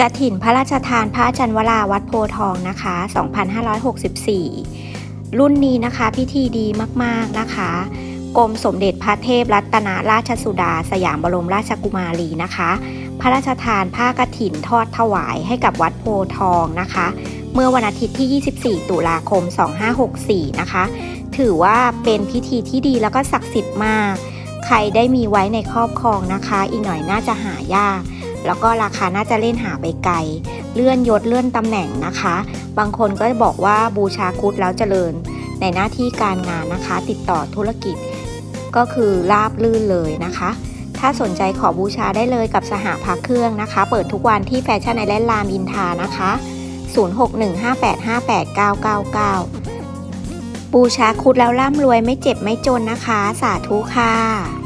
กระถินพระราชทานพระจันทร์วราวัดโพทองนะคะ 2564 รุ่นนี้นะคะพิธีดีมากๆนะคะกรมสมเด็จพระเทพรัตนราชสุดา สยามบรมราชกุมารีนะคะ พระราชทานผ้ากฐินทอดถวายให้กับวัดโพทองนะคะ เมื่อวันอาทิตย์ที่ 24 ตุลาคม 2564 นะคะ ถือว่าเป็นพิธีที่ดีแล้วก็ศักดิ์สิทธิ์มาก ใครได้มีไว้ในครอบครองนะคะ อีกหน่อยน่าจะหายาก แล้วก็ราคาน่าจะเล่นหาไปไกล เลื่อนยศเลื่อนตำแหน่งนะคะ บางคนก็บอกว่าบูชาคุดแล้วเจริญ ในหน้าที่การงานนะคะ ติดต่อธุรกิจ ก็คือราบลื่นเลยนะคะ ถ้าสนใจขอบูชาได้เลยกับสหพักเครื่องนะคะ เปิดทุกวันที่แฟชั่นไอแลนด์รามอินทานะคะ 0615858999 บูชาคุดแล้วร่ำรวยไม่เจ็บไม่จนนะคะ สาธุค่ะ